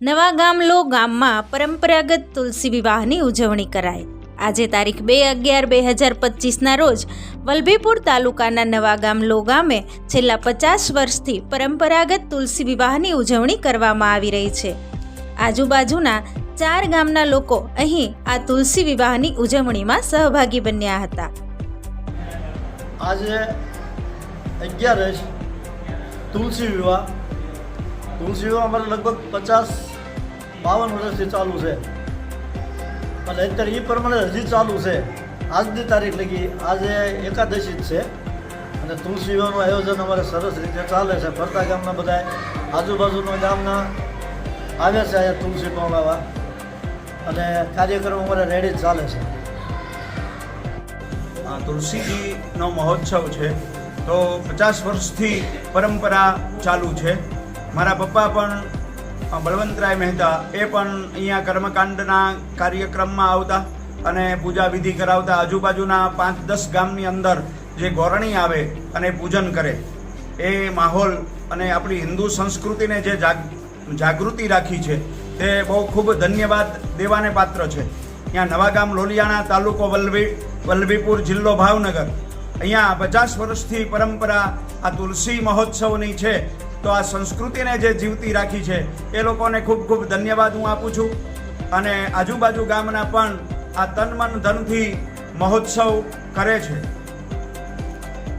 નવા લો ગામમાં પરંપરાગત તુલસી વિવાહની ઉજવણી કરાઈ. આજે તારીખ બે અગિયાર બે હજાર પચીસના રોજ વલભીપુર તાલુકાના નવાગામ લો ગામે છેલ્લા પચાસ વર્ષથી પરંપરાગત તુલસી વિવાહની ઉજવણી કરવામાં આવી રહી છે. આજુબાજુના ચાર ગામના લોકો અહીં આ તુલસી વિવાહની ઉજવણીમાં સહભાગી બન્યા હતા. આજે અગિયાર તુલસી વિવાહ. તુલસી વિવાહ અમારે લગભગ પચાસ બાવન વર્ષથી ચાલુ છે. અને અત્યારે એ પ્રમાણે હજી ચાલુ છે. આજની તારીખ લગી આજે એકાદશી જ છે. અને તુલસી વિવાહનું આયોજન અમારે સરસ રીતે ચાલે છે. ફરતા ગામના બધા આજુબાજુના ગામના આવે છે અહીંયા તુલસી પહોંચાવા અને કાર્યક્રમ અમારે રેડી ચાલે છે. તુલસીજીનો મહોત્સવ છે. તો પચાસ વર્ષથી પરંપરા ચાલુ છે. મારા પપ્પા પણ બળવંતરાય મહેતા એ પણ અહીંયા કર્મકાંડના કાર્યક્રમમાં આવતા અને પૂજા વિધિ કરાવતા આજુબાજુના પાંચ દસ ગામની અંદર જે ગોરણી આવે અને પૂજન કરે, એ માહોલ અને આપણી હિન્દુ સંસ્કૃતિને જે જાગૃતિ રાખી છે, તે બહુ ખૂબ ધન્યવાદ દેવાને પાત્ર છે. ત્યાં નવાગામ લોલિયાણા તાલુકો વલ્લભી વલ્લભીપુર જિલ્લો ભાવનગર. અહીંયા પચાસ વર્ષથી પરંપરા આ તુલસી મહોત્સવની છે તો આ સંસ્કૃતિને જે જીવતી રાખી છે, એ લોકોને ખૂબ ખૂબ ધન્યવાદ હું આપું છું. અને આજુબાજુ ગામના પણ આ તન મન ધનથી મહોત્સવ કરે છે.